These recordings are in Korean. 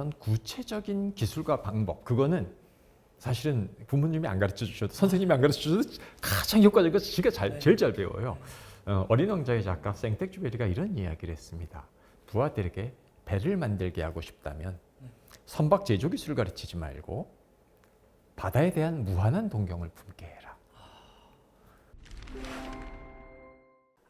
어떤 구체적인 기술과 방법 그거는 사실은 부모님이 안 가르쳐 주셔도 선생님이 안 가르쳐 주셔도 가장 효과적인 건 지가 잘, 제일 잘 배워요. 어, 어린 왕자의 작가 생텍쥐베리가 이런 이야기를 했습니다. 부하들에게 배를 만들게 하고 싶다면 선박 제조 기술을 가르치지 말고 바다에 대한 무한한 동경을 품게 해라.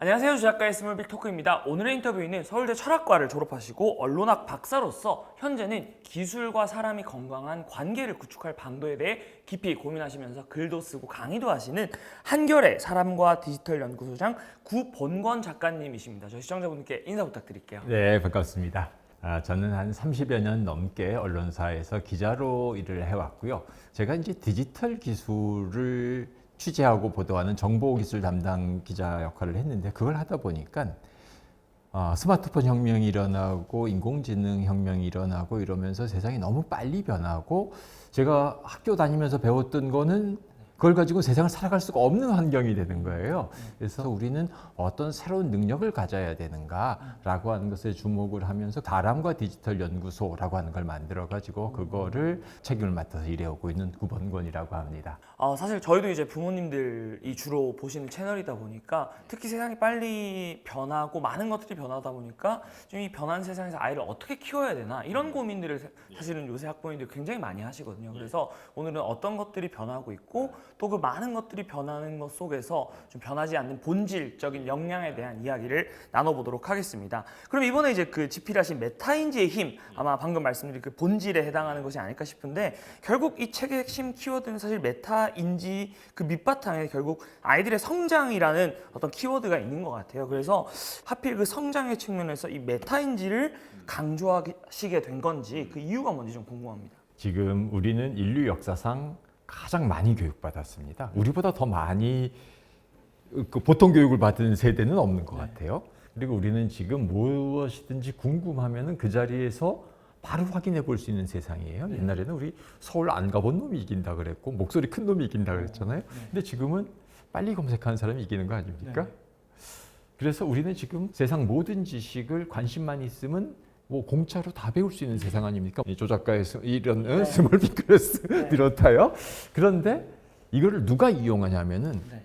안녕하세요 주작가의 스몰빅 토크입니다. 오늘의 인터뷰인은 서울대 철학과를 졸업하시고 언론학 박사로서 현재는 기술과 사람이 건강한 관계를 구축할 방도에 대해 깊이 고민하시면서 글도 쓰고 강의도 하시는 한결의 사람과 디지털 연구소장 구본권 작가님이십니다. 저희 시청자분들께 인사 부탁드릴게요. 네, 반갑습니다. 아, 저는 한 30여 년 넘게 언론사에서 기자로 일을 해왔고요. 제가 이제 디지털 기술을 취재하고 보도하는 정보기술 담당 기자 역할을 했는데 그걸 하다 보니까 아, 스마트폰 혁명이 일어나고 인공지능 혁명이 일어나고 이러면서 세상이 너무 빨리 변하고 제가 학교 다니면서 배웠던 거는 그걸 가지고 세상을 살아갈 수가 없는 환경이 되는 거예요. 그래서 우리는 어떤 새로운 능력을 가져야 되는가라고 하는 것에 주목을 하면서 사람과 디지털 연구소라고 하는 걸 만들어 가지고 그거를 책임을 맡아서 일해오고 있는 구본권이라고 합니다. 어, 사실 저희도 이제 부모님들이 주로 보시는 채널이다 보니까 특히 세상이 빨리 변하고 많은 것들이 변하다 보니까 좀 이 변한 세상에서 아이를 어떻게 키워야 되나 이런 고민들을 사- 사실은 요새 학부모님들 굉장히 많이 하시거든요. 그래서 오늘은 어떤 것들이 변하고 있고 또 그 많은 것들이 변하는 것 속에서 좀 변하지 않는 본질적인 역량에 대한 이야기를 나눠보도록 하겠습니다. 그럼 이번에 이제 그 집필하신 메타인지의 힘 아마 방금 말씀드린 그 본질에 해당하는 것이 아닐까 싶은데 결국 이 책의 핵심 키워드는 사실 메타인지 그 밑바탕에 결국 아이들의 성장이라는 어떤 키워드가 있는 것 같아요. 그래서 하필 그 성장의 측면에서 이 메타인지를 강조하시게 된 건지 그 이유가 뭔지 좀 궁금합니다. 지금 우리는 인류 역사상 가장 많이 교육받았습니다. 우리보다 더 많이 그 보통 교육을 받은 세대는 없는 것 같아요. 그리고 우리는 지금 무엇이든지 궁금하면은 그 자리에서 바로 확인해 볼 수 있는 세상이에요. 옛날에는 우리 서울 안 가본 놈이 이긴다 그랬고 목소리 큰 놈이 이긴다 그랬잖아요. 근데 지금은 빨리 검색하는 사람이 이기는 거 아닙니까? 그래서 우리는 지금 세상 모든 지식을 관심만 있으면 뭐 공짜로 다 배울 수 있는 세상 아닙니까? 이 조작가의 스- 이런 어, 네. 스몰 빅그레스 네. 비롯하여 그런데 이거를 누가 이용하냐면은 네.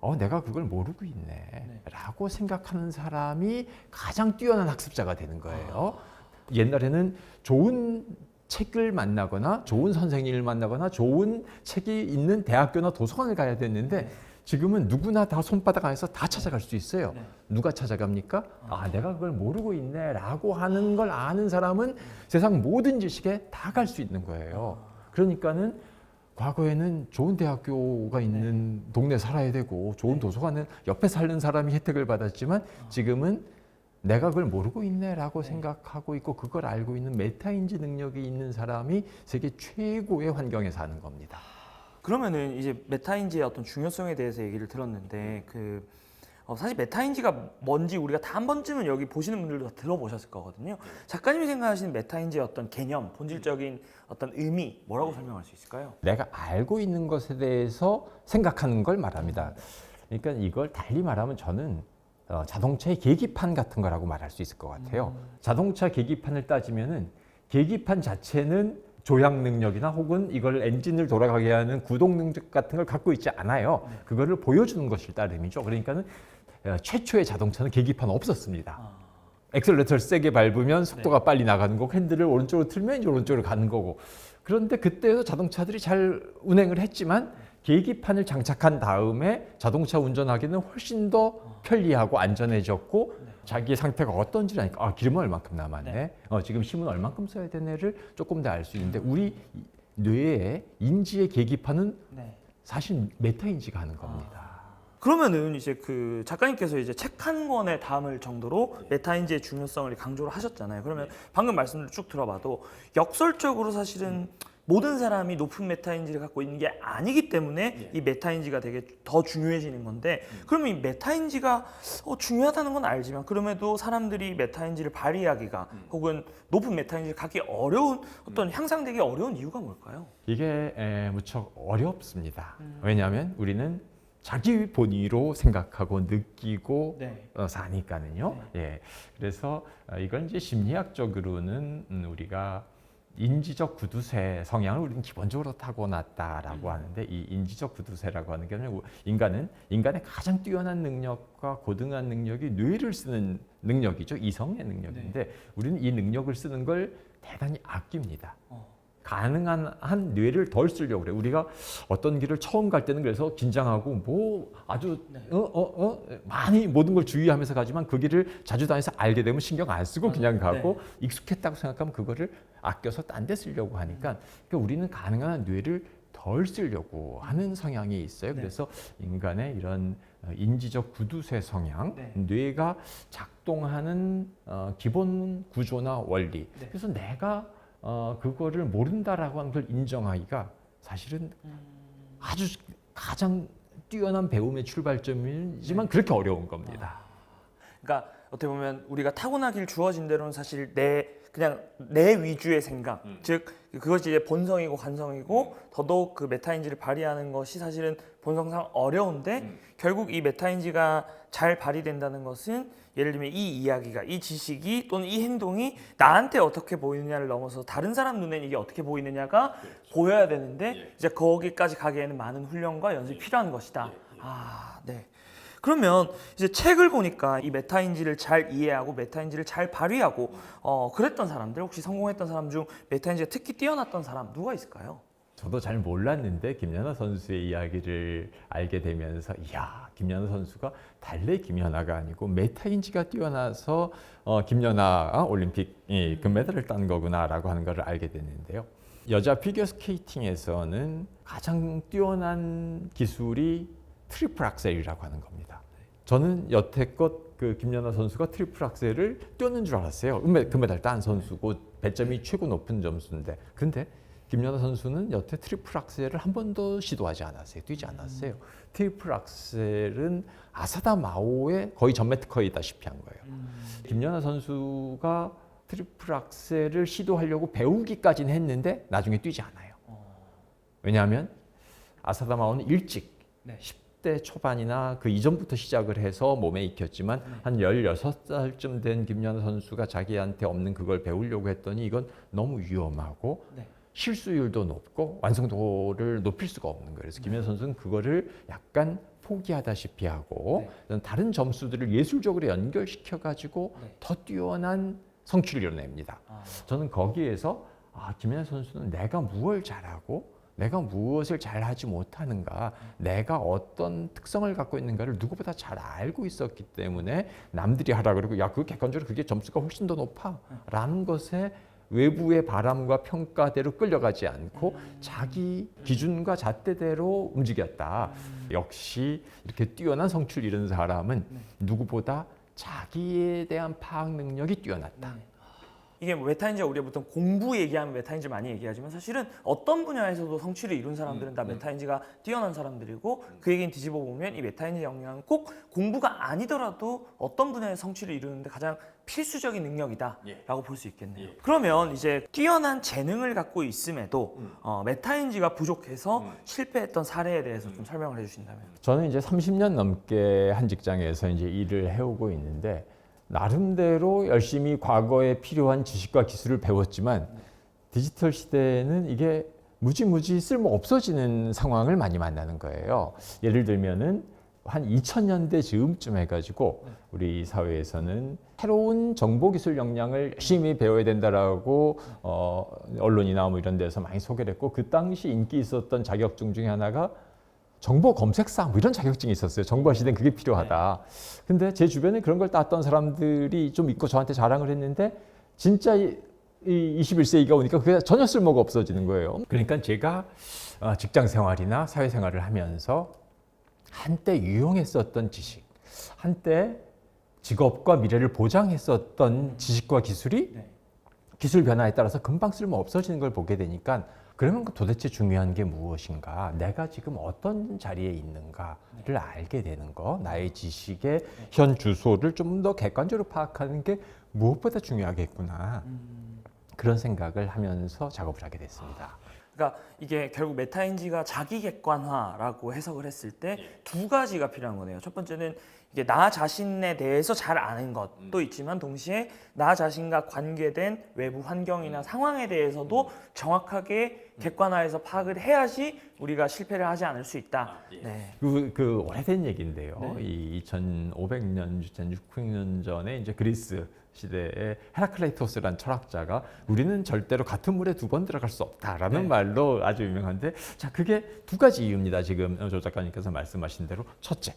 어 내가 그걸 모르고 있네라고 생각하는 사람이 가장 뛰어난 학습자가 되는 거예요. 옛날에는 좋은 책을 만나거나 좋은 선생님을 만나거나 좋은 책이 있는 대학교나 도서관을 가야 됐는데 지금은 누구나 다 손바닥 안에서 다 찾아갈 수 있어요. 네. 누가 찾아갑니까? 아, 내가 그걸 모르고 있네 라고 하는 걸 아는 사람은 세상 모든 지식에 다 갈 수 있는 거예요. 그러니까는 과거에는 좋은 대학교가 있는 동네 살아야 되고 좋은 도서관은 옆에 사는 사람이 혜택을 받았지만 지금은 내가 그걸 모르고 있네라고 생각하고 있고 그걸 알고 있는 메타인지 능력이 있는 사람이 세계 최고의 환경에 사는 겁니다. 그러면은 이제 메타인지의 어떤 중요성에 대해서 얘기를 들었는데 그 어, 사실 메타인지가 뭔지 우리가 다 한 번쯤은 여기 보시는 분들도 다 들어보셨을 거거든요. 작가님이 생각하시는 메타인지의 어떤 개념, 본질적인 어떤 의미 뭐라고 설명할 수 있을까요? 내가 알고 있는 것에 대해서 생각하는 걸 말합니다. 그러니까 이걸 달리 말하면 저는 어, 자동차의 계기판 같은 거라고 말할 수 있을 것 같아요. 자동차 계기판을 따지면은 계기판 자체는 조향 능력이나 혹은 이걸 엔진을 돌아가게 하는 구동 능력 같은 걸 갖고 있지 않아요. 그거를 보여주는 것일 따름이죠. 그러니까는 어, 최초의 자동차는 계기판 없었습니다. 엑셀레터를 세게 밟으면 속도가 빨리 나가는 거고 핸들을 오른쪽으로 틀면 이제 오른쪽으로 가는 거고 그런데 그때도 자동차들이 잘 운행을 했지만 계기판을 장착한 다음에 자동차 운전하기는 훨씬 더 편리하고 안전해졌고 자기의 상태가 어떤지 아니까 아 기름은 얼만큼 남았네 네. 어, 지금 힘은 얼만큼 써야 되네를 조금 더 알 수 있는데 우리 뇌의 인지의 계기판은 네. 사실 메타 인지가 하는 겁니다. 그러면은 이제 그 작가님께서 이제 책 한 권에 담을 정도로 메타 인지의 중요성을 강조를 하셨잖아요. 그러면 방금 말씀을 쭉 들어봐도 역설적으로 사실은 모든 사람이 높은 메타인지를 갖고 있는 게 아니기 때문에 이 메타인지가 되게 더 중요해지는 건데 그러면 이 메타인지가 어, 중요하다는 건 알지만 그럼에도 사람들이 메타인지를 발휘하기가 혹은 높은 메타인지를 갖기 어려운 어떤 향상되기 어려운 이유가 뭘까요? 이게 에, 무척 어렵습니다. 왜냐하면 우리는 자기 본위로 생각하고 느끼고 네. 어, 사니까는요. 예. 그래서 어, 이건 이제 심리학적으로는 음, 우리가 인지적 구두쇠 성향을 우리는 기본적으로 타고났다라고 하는데 이 인지적 구두쇠라고 하는 게 인간은 인간의 가장 뛰어난 능력과 고등한 능력이 뇌를 쓰는 능력이죠 이성의 능력인데 우리는 이 능력을 쓰는 걸 대단히 아낍니다. 어. 가능한 한 뇌를 덜 쓰려고 그래. 우리가 어떤 길을 처음 갈 때는 그래서 긴장하고 뭐 아주 네. 어, 어, 어, 많이 모든 걸 주의하면서 가지만 그 길을 자주 다녀서 알게 되면 신경 안 쓰고 그냥 가고 익숙했다고 생각하면 그거를 아껴서 딴 데 쓰려고 하니까 그러니까 우리는 가능한 한 뇌를 덜 쓰려고 하는 성향이 있어요. 네. 그래서 인간의 이런 어, 인지적 구두쇠 성향, 네. 뇌가 작동하는 어, 기본 구조나 원리. 네. 그래서 내가 어, 그거를 모른다라고 하는 걸 인정하기가 사실은 음. 아주 가장 뛰어난 배움의 출발점이지만 그렇게 어려운 겁니다. 그러니까 어떻게 보면 우리가 타고나길 주어진 대로는 사실 내 그냥 내 위주의 생각, 즉 그것이 이제 본성이고 관성이고 더더욱 그 메타인지를 발휘하는 것이 사실은 본성상 어려운데 결국 이 메타인지가 잘 발휘된다는 것은 예를 들면 이 이야기가 이 지식이 또는 이 행동이 나한테 어떻게 보이느냐를 넘어서 다른 사람 눈에는 이게 어떻게 보이느냐가 보여야 되는데 이제 거기까지 가기에는 많은 훈련과 연습이 필요한 것이다. 아, 네. 그러면 이제 책을 보니까 이 메타인지를 잘 이해하고 메타인지를 잘 발휘하고 어 그랬던 사람들 혹시 성공했던 사람 중 메타인지가 특히 뛰어났던 사람 누가 있을까요? 저도 잘 몰랐는데 김연아 선수의 이야기를 알게 되면서 이야 김연아 선수가 달래 김연아가 아니고 메타인지가 뛰어나서 어, 김연아 올림픽 이 금메달을 딴 거구나라고 하는 것을 알게 됐는데요. 여자 피겨 스케이팅에서는 가장 뛰어난 기술이 트리플 악셀이라고 하는 겁니다. 저는 여태껏 그 김연아 선수가 트리플 악셀을 뛰었는 줄 알았어요. 금메달 딴 선수고 배점이 최고 높은 점수인데 근데 김연아 선수는 여태 트리플 악셀을 한 번도 시도하지 않았어요. 뛰지 않았어요. 트리플 악셀은 아사다 마오의 거의 전매 특허이다시피 한 거예요. 김연아 선수가 트리플 악셀을 시도하려고 배우기까지는 했는데 나중에 뛰지 않아요. 왜냐하면 아사다 마오는 일찍 네. 10대 초반이나 그 이전부터 시작을 해서 몸에 익혔지만 한 16살쯤 된 김연아 선수가 자기한테 없는 그걸 배우려고 했더니 이건 너무 위험하고 네. 실수율도 높고 완성도를 높일 수가 없는 거예요. 그래서 김연아 선수는 그거를 약간 포기하다시피 하고 다른 점수들을 예술적으로 연결시켜 가지고 네. 더 뛰어난 성취를 이뤄냅니다. 아, 저는 거기에서 아, 김연아 선수는 내가 무엇을 잘하고 내가 무엇을 잘 하지 못하는가, 내가 어떤 특성을 갖고 있는가를 누구보다 잘 알고 있었기 때문에 남들이 하라 그러고 야, 그 객관적으로 그게 점수가 훨씬 더 높아라는 것에 외부의 바람과 평가대로 끌려가지 않고 자기 기준과 잣대대로 움직였다. 역시 이렇게 뛰어난 성취를 이룬 사람은 누구보다 자기에 대한 파악 능력이 뛰어났다. 네. 이게 뭐 메타인지가 우리가 보통 공부 얘기하면 메타인지 많이 얘기하지만 사실은 어떤 분야에서도 성취를 이룬 사람들은 다 메타인지가 뛰어난 사람들이고 그 얘기는 뒤집어 보면 이 메타인지 역량은 꼭 공부가 아니더라도 어떤 분야의 성취를 이루는데 가장 필수적인 능력이다라고 볼 수 있겠네요. 그러면 이제 뛰어난 재능을 갖고 있음에도 어, 메타인지가 부족해서 실패했던 사례에 대해서 좀 설명을 해주신다면. 저는 이제 30년 넘게 한 직장에서 이제 일을 해오고 있는데 나름대로 열심히 과거에 필요한 지식과 기술을 배웠지만 디지털 시대에는 이게 무지무지 쓸모 없어지는 상황을 많이 만나는 거예요. 예를 들면은 한 2000년대 즈음쯤 해가지고 우리 사회에서는 새로운 정보기술 역량을 열심히 배워야 된다라고 어, 언론이나 뭐 이런 데서 많이 소개를 했고 그 당시 인기 있었던 자격증 중에 하나가 정보 검색사 뭐 이런 자격증이 있었어요. 정보 시대는 그게 필요하다. 근데 제 주변에 그런 걸 땄던 사람들이 좀 있고 저한테 자랑을 했는데 진짜 이, 이 21세기가 오니까 그게 전혀 쓸모가 없어지는 거예요. 그러니까 제가 어, 직장 생활이나 사회 생활을 하면서 한때 유용했었던 지식, 한때 직업과 미래를 보장했었던 지식과 기술이 네. 기술 변화에 따라서 금방 쓸모 없어지는 걸 보게 되니까 그러면 그 도대체 중요한 게 무엇인가? 내가 지금 어떤 자리에 있는가를 알게 되는 거, 나의 지식의 현 주소를 좀 더 객관적으로 파악하는 게 무엇보다 중요하겠구나. 그런 생각을 하면서 작업을 하게 됐습니다. 그러니까 이게 결국 메타인지가 자기 객관화라고 해석을 했을 때 두 가지가 필요한 거네요. 첫 번째는 이게 나 자신에 대해서 잘 아는 것도 있지만 동시에 나 자신과 관계된 외부 환경이나 상황에 대해서도 정확하게 객관화해서 파악을 해야지 우리가 실패를 하지 않을 수 있다. 네. 그, 그 오래된 얘기인데요. 이 2,500년, 2,600년 전에 이제 그리스 시대에 헤라클레이토스라는 철학자가 우리는 절대로 같은 물에 두 번 들어갈 수 없다라는 네. 말로 아주 유명한데 자 그게 두 가지 이유입니다. 지금 조 작가님께서 말씀하신 대로 첫째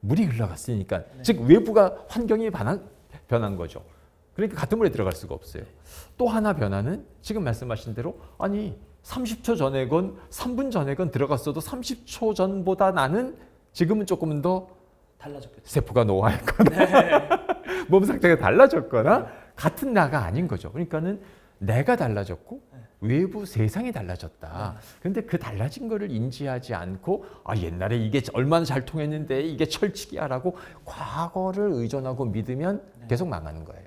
물이 흘러갔으니까 네. 즉 외부가 환경이 변한, 변한 거죠. 그러니까 같은 물에 들어갈 수가 없어요. 또 하나 변화는 지금 말씀하신 대로 아니 30초 전에건 3분 전에건 들어갔어도 30초 전보다 나는 지금은 조금 더 달라졌겠죠. 세포가 노화했거나 몸 상태가 달라졌거나 같은 나가 아닌 거죠. 그러니까는 내가 달라졌고 외부 세상이 달라졌다. 근데 그 달라진 거를 인지하지 않고 아 옛날에 이게 얼마나 잘 통했는데 이게 철칙이야라고 과거를 의존하고 믿으면 계속 망하는 거예요.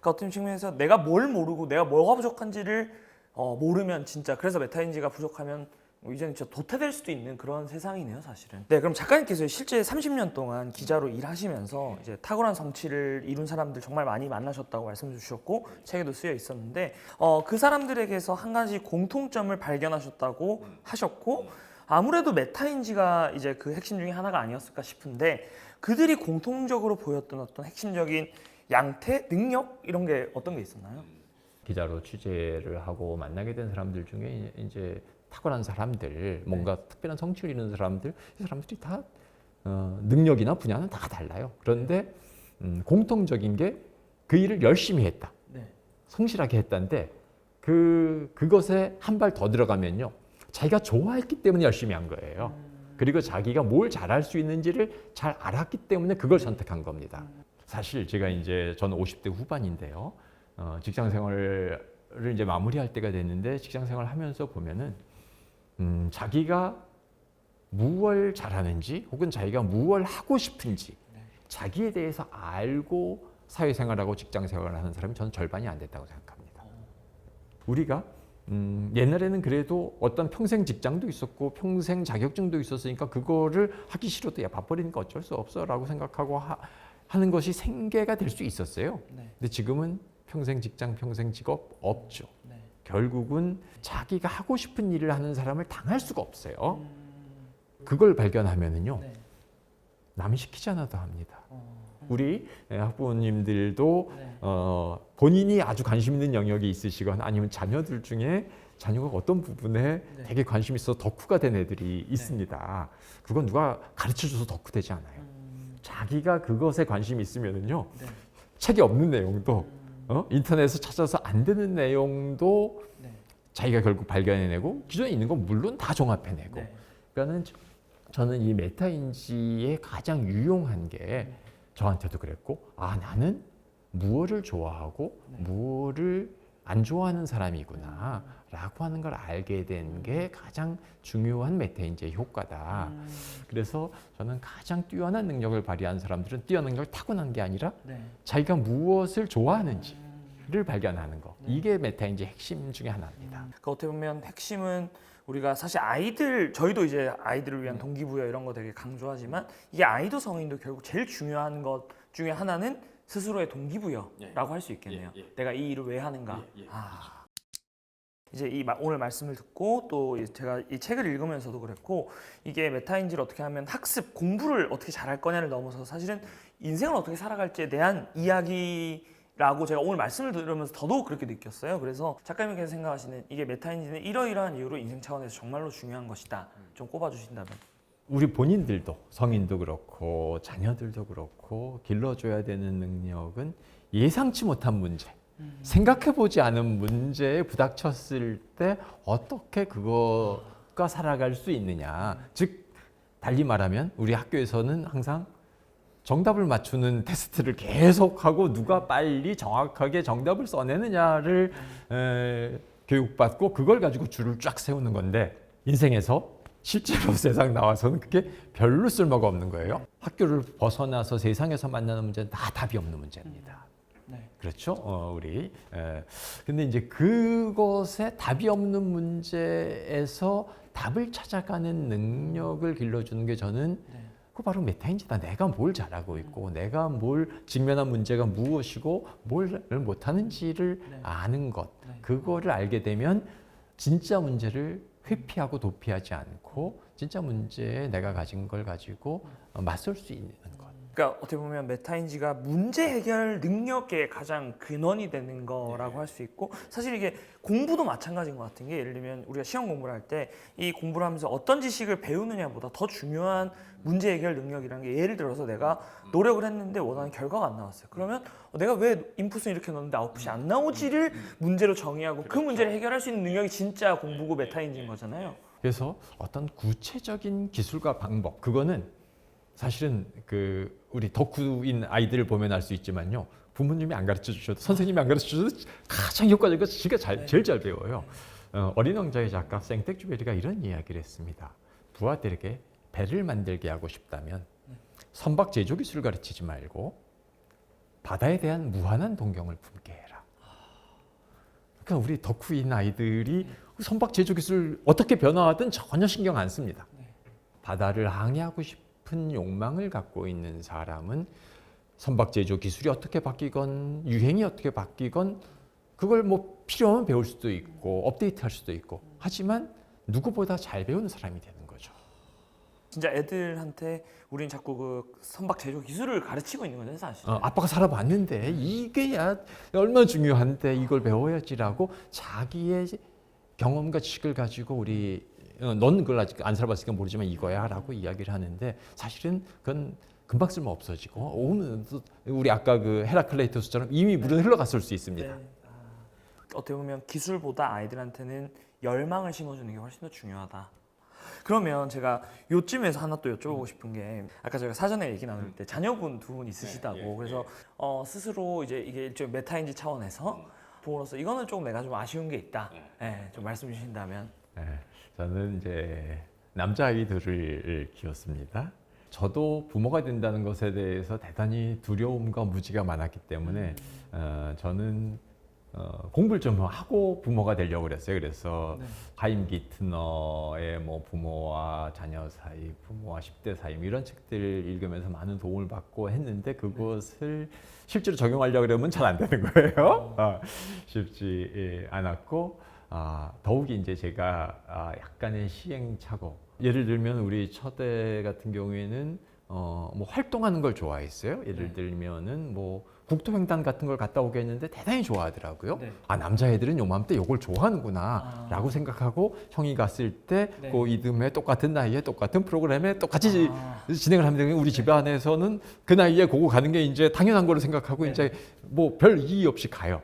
그러니까 어떤 측면에서 내가 뭘 모르고 내가 뭐가 부족한지를 어, 모르면 진짜 그래서 메타인지가 부족하면 뭐 이제는 진짜 도태될 수도 있는 그런 세상이네요, 사실은. 네, 그럼 작가님께서 실제 30년 동안 기자로 일하시면서 이제 탁월한 성취를 이룬 사람들 정말 많이 만나셨다고 말씀 주셨고 책에도 쓰여 있었는데 어, 그 사람들에게서 한 가지 공통점을 발견하셨다고 하셨고 아무래도 메타인지가 이제 그 핵심 중에 하나가 아니었을까 싶은데 그들이 공통적으로 보였던 어떤 핵심적인 양태, 능력 이런 게 어떤 게 있었나요? 기자로 취재를 하고 만나게 된 사람들 중에 이제 탁월한 사람들, 뭔가 특별한 성취를 이루는 사람들, 이 사람들이 다 어, 능력이나 분야는 다 달라요. 그런데 음, 공통적인 게 그 일을 열심히 했다, 네. 성실하게 했다는데 그 그것에 한 발 더 들어가면요, 자기가 좋아했기 때문에 열심히 한 거예요. 그리고 자기가 뭘 잘할 수 있는지를 잘 알았기 때문에 그걸 선택한 겁니다. 사실 제가 이제 저는 50대 후반인데요. 어, 직장 생활을 이제 마무리할 때가 됐는데 직장 생활 하면서 보면은 음, 자기가 무엇을 잘하는지 혹은 자기가 무엇을 하고 싶은지 자기에 대해서 알고 사회생활하고 직장 생활을 하는 사람이 저는 절반이 안 됐다고 생각합니다. 우리가 음, 옛날에는 그래도 어떤 평생 직장도 있었고 평생 자격증도 있었으니까 그거를 하기 싫어도 야 바빠리니까 어쩔 수 없어라고 생각하고 하, 하는 것이 생계가 될 수 있었어요. 네. 근데 지금은 평생 직장, 평생 직업 없죠. 네. 결국은 자기가 하고 싶은 일을 하는 사람을 당할 수가 없어요. 음, 그걸 발견하면은요, 네. 남이 시키지 않아도 합니다. 어, 우리 학부모님들도 네. 어, 본인이 아주 관심 있는 영역이 있으시거나 아니면 자녀들 중에 자녀가 어떤 부분에 네. 되게 관심 있어 덕후가 된 애들이 있습니다. 그건 누가 가르쳐 줘서 덕후 되지 않아요. 음, 자기가 그것에 관심이 있으면은요, 네. 책이 없는 내용도 음, 어? 인터넷에서 찾아서 안 되는 내용도 네. 자기가 결국 발견해내고 기존에 있는 건 물론 다 종합해내고 네. 그러니까는 저- 저는 이 메타인지의 가장 유용한 게 저한테도 그랬고 아 나는 무엇을 좋아하고 네. 무엇을 안 좋아하는 사람이구나 라고 하는 걸 알게 된 게 가장 중요한 메타인지의 효과다. 음, 그래서 저는 가장 뛰어난 능력을 발휘한 사람들은 뛰어난 걸 타고난 게 아니라 네. 자기가 무엇을 좋아하는지를 음, 발견하는 거. 네. 이게 메타인지의 핵심 중에 하나입니다. 그러니까 어떻게 보면 핵심은 우리가 사실 아이들 저희도 이제 아이들을 네. 위한 동기부여 이런 거 되게 강조하지만 이게 아이도 성인도 결국 제일 중요한 것 중에 하나는 스스로의 동기부여라고 할수 있겠네요. 예, 예. 내가 이 일을 왜 하는가. 예, 예. 아. 이제 이 마- 오늘 말씀을 듣고 또 이- 제가 이 책을 읽으면서도 그랬고 이게 메타인지를 어떻게 하면 학습 공부를 어떻게 잘할 거냐를 넘어서 사실은 인생을 어떻게 살아갈지에 대한 이야기라고 제가 오늘 말씀을 들으면서 더더욱 그렇게 느꼈어요. 그래서 작가님께서 생각하시는 이게 메타인지는 이러이러한 이유로 인생 차원에서 정말로 중요한 것이다. 좀 꼽아주신다면. 우리 본인들도 성인도 그렇고 자녀들도 그렇고 길러줘야 되는 능력은 예상치 못한 문제, 생각해보지 않은 문제에 부닥쳤을 때 어떻게 그거가 살아갈 수 있느냐. 즉 달리 말하면 우리 학교에서는 항상 정답을 맞추는 테스트를 계속하고 누가 빨리 정확하게 정답을 써내느냐를 에, 교육받고 그걸 가지고 줄을 쫙 세우는 건데 인생에서 실제로 세상 나와서는 그게 별로 쓸모가 없는 거예요. 학교를 벗어나서 세상에서 만나는 문제는 다 답이 없는 문제입니다. 네. 그렇죠? 어, 우리. 에, 근데 이제 그것에 답이 없는 문제에서 답을 찾아가는 능력을 길러주는 게 저는 네. 그 바로 메타인지다. 내가 뭘 잘하고 있고 내가 뭘 직면한 문제가 무엇이고 뭘 못하는지를 네. 아는 것. 네. 그거를 알게 되면 진짜 문제를 회피하고 도피하지 않고 진짜 문제에 내가 가진 걸 가지고 어, 맞설 수 있는 것. 그러니까 어떻게 보면 메타인지가 문제 해결 능력의 가장 근원이 되는 거라고 할수 있고 사실 이게 공부도 마찬가지인 것 같은 게 예를 들면 우리가 시험 공부를 할 때 이 공부를 하면서 어떤 지식을 배우느냐보다 더 중요한 문제 해결 능력이라는 게 예를 들어서 내가 노력을 했는데 원하는 결과가 안 나왔어요. 그러면 어, 내가 왜 인풋을 이렇게 넣었는데 아웃풋이 안 나오지를 문제로 정의하고 그 문제를 해결할 수 있는 능력이 진짜 공부고 메타인지인 거잖아요. 그래서 어떤 구체적인 기술과 방법 그거는 사실은 그 우리 덕후인 아이들을 보면 알 수 있지만요. 부모님이 안 가르쳐 주셔도 선생님이 안 가르쳐 주셔도 가장 효과적인 거 지가 잘, 제일 잘 배워요. 어, 어린 왕자의 작가 생텍쥐베리가 이런 이야기를 했습니다. 부하들에게 배를 만들게 하고 싶다면 선박 제조 기술을 가르치지 말고 바다에 대한 무한한 동경을 품게 해라. 그러니까 우리 덕후인 아이들이 선박 제조 기술 어떻게 변화하든 전혀 신경 안 씁니다. 바다를 항해하고 싶은 욕망을 갖고 있는 사람은 선박 제조 기술이 어떻게 바뀌건 유행이 어떻게 바뀌건 그걸 뭐 필요하면 배울 수도 있고 업데이트할 수도 있고 하지만 누구보다 잘 배우는 사람이 되는 거죠. 진짜 애들한테 우리는 자꾸 그 선박 제조 기술을 가르치고 있는 거잖아요, 사실. 어, 아빠가 살아봤는데 이게 야 얼마나 중요한데 이걸 배워야지라고 자기의 경험과 지식을 가지고 우리 어, 넌 그걸 아직 안 살아봤으니까 모르지만 이거야라고 이야기를 하는데 사실은 그건 금방 쓸모 없어지고 오면 또 우리 아까 그 헤라클레이토스처럼 이미 물은 흘러갔을 수 있습니다. 네. 아, 어떻게 보면 기술보다 아이들한테는 열망을 심어주는 게 훨씬 더 중요하다. 그러면 제가 요쯤에서 하나 또 여쭤보고 싶은 게 아까 저희가 사전에 얘기 나눌 때 자녀분 두 분 있으시다고 그래서 어, 스스로 이제 이게 일종의 메타인지 차원에서 부모로서 이거는 조금 내가 좀 아쉬운 게 있다. 네, 좀 말씀 주신다면. 네, 저는 이제 남자 아이들을 키웠습니다. 저도 부모가 된다는 것에 대해서 대단히 두려움과 무지가 많았기 때문에 어, 저는 어, 공부를 좀 하고 부모가 되려고 그랬어요. 그래서 네. 하임 기트너의 뭐 부모와 자녀 사이, 부모와 10대 사이 뭐 이런 책들 읽으면서 많은 도움을 받고 했는데 그것을 실제로 적용하려고 그러면 잘 안 되는 거예요. 아, 쉽지 예, 않았고 아, 더욱이 이제 제가 아, 약간의 시행착오. 예를 들면 우리 첫애 같은 경우에는 어, 뭐 활동하는 걸 좋아했어요. 예를 네. 들면은 뭐 국토횡단 같은 걸 갔다 오게 했는데 대단히 좋아하더라고요. 네. 아 남자애들은 요맘때 요걸 좋아하는구나 아. 라고 생각하고 형이 갔을 때 네. 그 이듬해 똑같은 나이에 똑같은 프로그램에 똑같이 아, 진행을 하면 되는 우리 집 안에서는 그 나이에 그거 가는 게 이제 당연한 거로 생각하고 네. 이제 뭐 별 이의 없이 가요.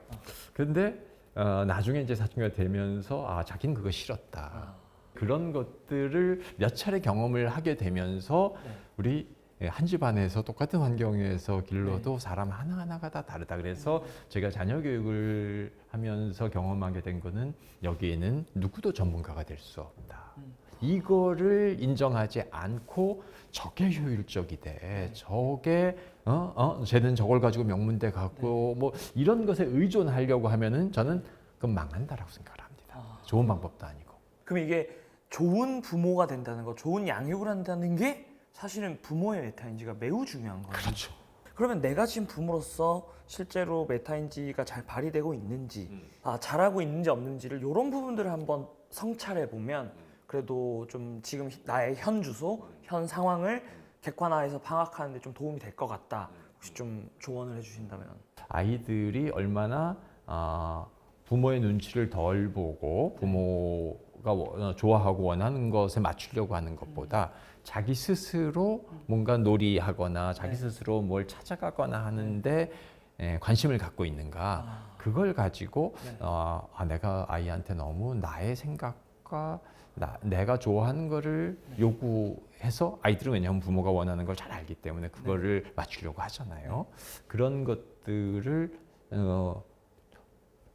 근데 어, 나중에 이제 사춘기가 되면서 아 자기는 그거 싫었다. 아. 그런 것들을 몇 차례 경험을 하게 되면서 네. 우리 예, 한 집안에서 똑같은 환경에서 길러도 네. 사람 하나하나가 다 다르다. 그래서 제가 자녀 교육을 하면서 경험하게 된 거는 여기에는 누구도 전문가가 될 수 없다. 음. 이거를 인정하지 않고 저게 효율적이대. 네. 저게 어, 어, 쟤는 저걸 가지고 명문대 가고 네. 뭐 이런 것에 의존하려고 하면은 저는 그건 망한다라고 생각을 합니다. 아. 좋은 방법도 아니고. 그럼 이게 좋은 부모가 된다는 거, 좋은 양육을 한다는 게 사실은 부모의 메타인지가 매우 중요한 거예요. 그렇죠. 그러면 내가 지금 부모로서 실제로 메타인지가 잘 발휘되고 있는지, 아, 잘하고 있는지 없는지를 이런 부분들을 한번 성찰해 보면 그래도 좀 지금 나의 현 주소, 현 상황을 객관화해서 파악하는데 좀 도움이 될 것 같다. 혹시 좀 조언을 해주신다면. 아이들이 얼마나 아, 부모의 눈치를 덜 보고 부모가 워- 좋아하고 원하는 것에 맞추려고 하는 것보다 자기 스스로 뭔가 놀이하거나 자기 네. 스스로 뭘 찾아가거나 하는데 에, 관심을 갖고 있는가 아, 그걸 가지고 네. 어, 아, 내가 아이한테 너무 나의 생각과 나, 내가 좋아하는 거를 네. 요구해서 아이들은 왜냐하면 부모가 원하는 걸 잘 알기 때문에 그거를 맞추려고 하잖아요. 그런 것들을 어,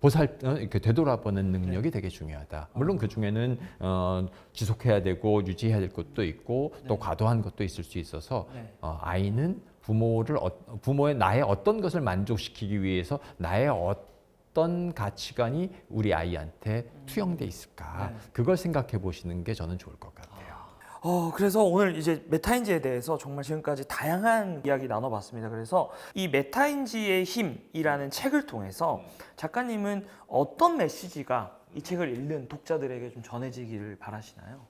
보살 어, 이렇게 되돌아보는 능력이 되게 중요하다. 물론 그 중에는 어, 지속해야 되고 유지해야 될 것도 있고 또 네. 과도한 것도 있을 수 있어서 네. 어, 아이는 부모를 어, 부모의 나의 어떤 것을 만족시키기 위해서 나의 어떤 가치관이 우리 아이한테 투영돼 있을까 네. 그걸 생각해 보시는 게 저는 좋을 것 같아요. 어, 그래서 오늘 이제 메타인지에 대해서 정말 지금까지 다양한 이야기 나눠봤습니다. 그래서 이 메타인지의 힘이라는 책을 통해서 작가님은 어떤 메시지가 이 책을 읽는 독자들에게 좀 전해지기를 바라시나요?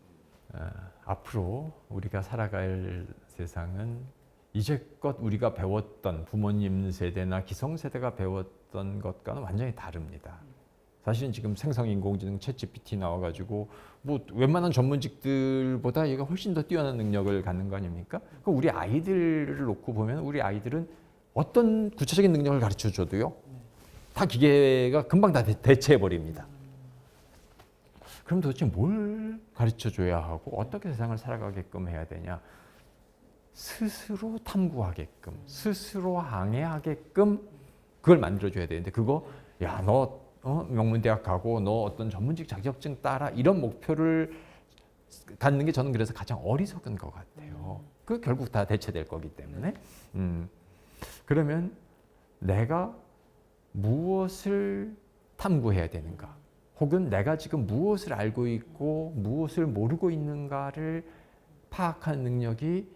앞으로 우리가 살아갈 세상은 이제껏 우리가 배웠던 부모님 세대나 기성 세대가 배웠던 것과는 완전히 다릅니다. 사실은 지금 생성인공지능 챗GPT 나와가지고 뭐 웬만한 전문직들보다 얘가 훨씬 더 뛰어난 능력을 갖는 거 아닙니까? 그 우리 아이들을 놓고 보면 우리 아이들은 어떤 구체적인 능력을 가르쳐 줘도요 다 기계가 금방 다 대- 대체해 버립니다. 그럼 도대체 뭘 가르쳐 줘야 하고 어떻게 세상을 살아가게끔 해야 되냐? 스스로 탐구하게끔, 스스로 항해하게끔 그걸 만들어 줘야 되는데 그거 야, 너 어? 명문대학 가고 너 어떤 전문직 자격증 따라 이런 목표를 갖는 게 저는 그래서 가장 어리석은 것 같아요. 그 결국 다 대체될 거기 때문에. 음. 그러면 내가 무엇을 탐구해야 되는가? 혹은 내가 지금 무엇을 알고 있고 무엇을 모르고 있는가를 파악하는 능력이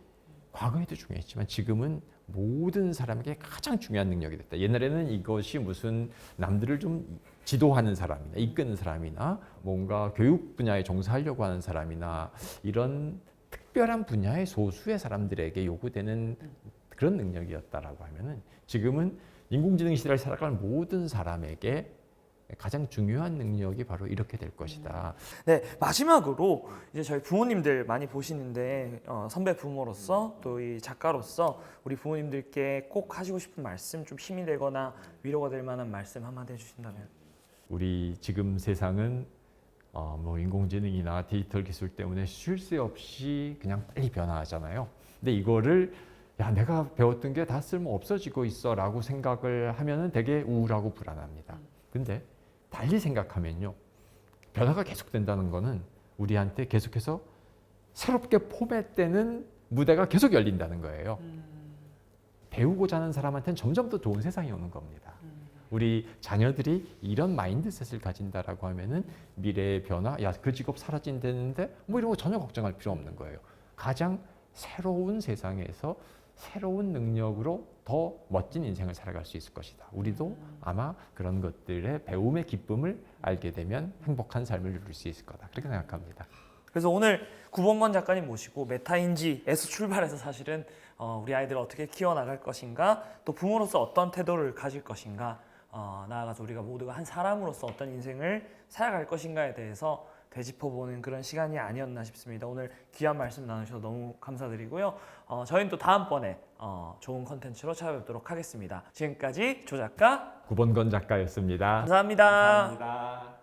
과거에도 중요했지만 지금은 모든 사람에게 가장 중요한 능력이 됐다. 옛날에는 이것이 무슨 남들을 좀 지도하는 사람이나 이끄는 사람이나 뭔가 교육 분야에 종사하려고 하는 사람이나 이런 특별한 분야의 소수의 사람들에게 요구되는 그런 능력이었다라고 하면은 지금은 인공지능 시대를 살아갈 모든 사람에게 가장 중요한 능력이 바로 이렇게 될 것이다. 네 마지막으로 이제 저희 부모님들 많이 보시는데 어, 선배 부모로서 또 이 작가로서 우리 부모님들께 꼭 하시고 싶은 말씀 좀 힘이 되거나 위로가 될 만한 말씀 한마디 해주신다면 우리 지금 세상은 어, 뭐 인공지능이나 디지털 기술 때문에 쉴 새 없이 그냥 빨리 변화하잖아요. 근데 이거를 야 내가 배웠던 게 다 쓸모 없어지고 있어라고 생각을 하면은 되게 우울하고 불안합니다. 근데 달리 생각하면요, 변화가 계속된다는 거는 우리한테 계속해서 새롭게 포맷되는 무대가 계속 열린다는 거예요. 배우고자 하는 사람한테는 점점 더 좋은 세상이 오는 겁니다. 우리 자녀들이 이런 마인드셋을 가진다라고 하면은 미래의 변화, 야 그 직업 사라진다는데 뭐 이런 거 전혀 걱정할 필요 없는 거예요. 가장 새로운 세상에서 새로운 능력으로 더 멋진 인생을 살아갈 수 있을 것이다. 우리도 아마 그런 것들의 배움의 기쁨을 알게 되면 행복한 삶을 누릴 수 있을 거다. 그렇게 생각합니다. 그래서 오늘 구본건 작가님 모시고 메타인지에서 출발해서 사실은 어, 우리 아이들을 어떻게 키워나갈 것인가 또 부모로서 어떤 태도를 가질 것인가 어, 나아가서 우리가 모두가 한 사람으로서 어떤 인생을 살아갈 것인가에 대해서 되짚어보는 그런 시간이 아니었나 싶습니다. 오늘 귀한 말씀 나누셔서 너무 감사드리고요. 어, 저희는 또 다음번에 어, 좋은 컨텐츠로 찾아뵙도록 하겠습니다. 지금까지 조 작가 9번 건 작가였습니다. 감사합니다. 감사합니다.